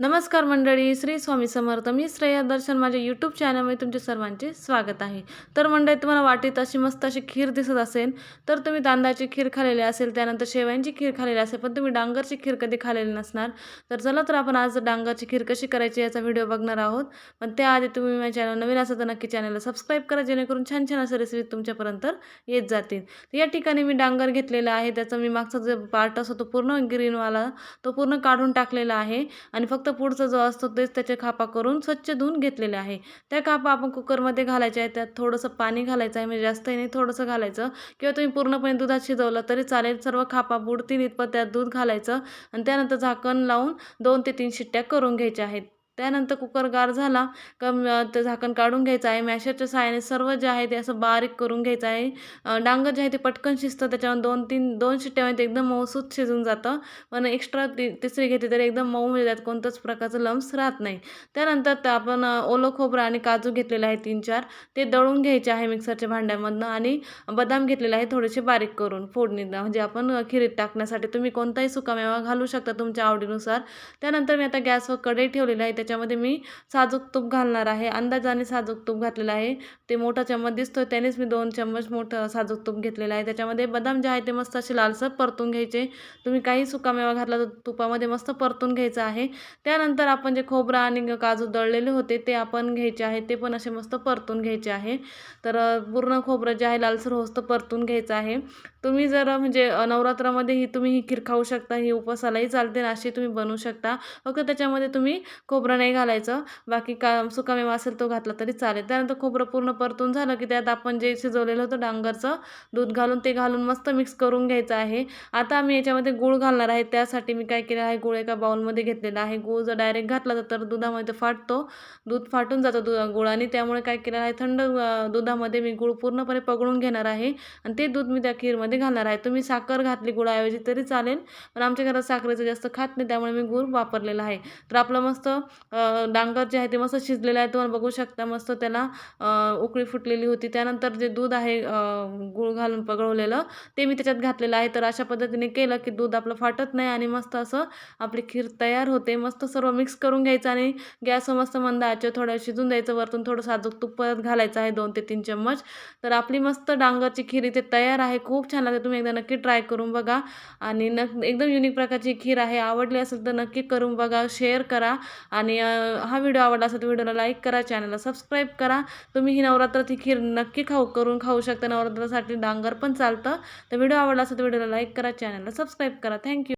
नमस्कार मंडळी श्री स्वामी समर्थ. मी श्रेया दर्शन. माझ्या यूट्यूब चॅनलमध्ये तुमचे सर्वांचे स्वागत आहे. तर मंडळी तुम्हाला वाटीत अशी मस्त अशी खीर दिसत असेल तर तुम्ही तांदळाची खीर खालेली असेल त्यानंतर शेवयांची खीर खालेली असेल पण तुम्ही डांगरची खीर कधी खालेली नसणार. तर चला तर आपण आज डांगरची खीर कशी करायची याचा व्हिडिओ बघणार आहोत. पण त्याआधी तुम्ही माझ्या चॅनल नवीन असाल तर नक्की चॅनलला सबस्क्राईब करा जेणेकरून छान छान असे रेसिपी तुमच्यापर्यंत येत जातील. तर या ठिकाणी मी डांगर घेतलेला आहे. त्याचा मी मागचा जो पार्ट असतो तो पूर्ण ग्रीनवाला तो पूर्ण काढून टाकलेला आहे. आणि फक्त फक्त पुढचा जो असतो तेच त्याचे खापा करून स्वच्छ धुवून घेतलेले आहे. त्या खापा आपण कुकरमध्ये घालायच्या आहे त्यात थोडंसं पाणी घालायचं आहे म्हणजे जास्त नाही थोडंसं घालायचं. किंवा तुम्ही पूर्णपणे दुधात शिजवलं तरी चालेल सर्व खापा बुडतील इतपत त्यात दूध घालायचं. आणि त्यानंतर झाकण लावून दोन ते तीन शिट्ट्या करून घ्यायच्या आहेत. त्यानंतर कुकर गार झाला. का ते झाकण काढून घ्यायचं आहे. मॅशरच्या साहाय्याने सर्व जे आहे ते असं बारीक करून घ्यायचं आहे. डांगर जे आहे ते पटकन शिजतं. त्याच्यावर दोन तीन दोन शिट्ट्यामध्ये एकदम मऊसूत शिजून जातं. पण एक्स्ट्रा ती तिसरी घेतली तरी एकदम मऊ म्हणजे त्यात कोणत्याच प्रकारचं लम्स राहत नाही. त्यानंतर ते आपण ओलं खोबरं आणि काजू घेतलेलं आहे तीन चार. ते दळून घ्यायचे आहे मिक्सरच्या भांड्यामधनं आणि बदाम घेतलेले आहे थोडेसे बारीक करून फोडणीला म्हणजे आपण खिरीत टाकण्यासाठी तुम्ही कोणताही सुकामेवा घालू शकता तुमच्या आवडीनुसार. त्यानंतर मी आता गॅसवर कढई ठेवलेली आहे. त्याच्यामध्ये मी साजूक तूप घालणार आहे. अंदाजाने साजूक तूप घातलेलं आहे. ते मोठा चम्मच दिसतो त्यानेच मी दोन चम्मच मोठं साजूक तूप घेतलेलं आहे. त्याच्यामध्ये बदाम जे आहे ते मस्त असे लालसर परतून घ्यायचे. तुम्ही काही सुकामेवा घातला तर तुपामध्ये मस्त परतून घ्यायचं आहे. त्यानंतर आपण जे खोबरं आणि काजू दळलेले होते ते आपण घ्यायचे आहे. ते पण असे मस्त परतून घ्यायचे आहे. तर पूर्ण खोबरं जे आहे लालसर होस्त परतून घ्यायचं आहे. तुम्ही जर म्हणजे नवरात्रामध्ये ही तुम्ही ही खीर खाऊ शकता. ही उपवासालाही चालते ना अशी तुम्ही बनवू शकता. फक्त त्याच्यामध्ये तुम्ही खोबरं नाही घालायचं. बाकी का सुकामेवा असेल तो घातला तरी चालेल. त्यानंतर खोबरं पूर्ण परतून झालं की त्यात आपण जे शिजवलेलं होतं डांगरचं दूध घालून ते घालून मस्त मिक्स करून घ्यायचं आहे. आता आम्ही याच्यामध्ये गूळ घालणार आहे. त्यासाठी मी काय केलं आहे गूळ एका बाउलमध्ये घेतलेला आहे. गूळ जर डायरेक्ट घातला तर दुधामध्ये फाटतो. दूध फाटून जातं दु गुळाने त्यामुळे काय केलेलं आहे थंड दुधामध्ये मी गूळ पूर्णपणे पगळून घेणार आहे. आणि ते दूध मी त्या खीरमध्ये घालणार आहे. तुम्ही साखर घातली गुळाऐवजी तरी चालेल पण आमच्या घरात साखरेचं जास्त खात नाही त्यामुळे मी गूळ वापरलेला आहे. तर आपलं मस्त डांगर जे आहे ते मस्त शिजलेलं आहे. तुम्हाला बघू शकता मस्त त्याला उकळी फुटलेली होती. त्यानंतर जे दूध आहे गूळ घालून पगळवलेलं ते मी त्याच्यात घातलेलं आहे. तर अशा पद्धतीने केलं की दूध आपलं फाटत नाही आणि मस्त असं आपली खीर तयार होते. मस्त सर्व मिक्स करून घ्यायचं आणि गॅस मस्त मंद थोडं शिजून द्यायचं. वरतून थोडं साजूक तूप परत घालायचं आहे दोन ते तीन चम्मच. तर आपली मस्त डांगरची खीर इथे तयार आहे. खूप छान लागते. तुम्ही एकदा नक्की ट्राय करून बघा. आणि न एकदम युनिक प्रकारची खीर आहे. आवडली असेल तर नक्की करून बघा शेअर करा. आणि हा व्हिडिओ आवडला असेल तर व्हिडिओला लाईक करा चॅनलला सबस्क्राईब करा. तुम्ही ही नवरात्राची खीर नक्की खाऊ करून खाऊ शकता. नवरात्रासाठी डांगर पण चालतं. तर व्हिडिओ आवडला असेल तर व्हिडिओला लाईक करा चॅनलला सबस्क्राईब करा. थँक्यू.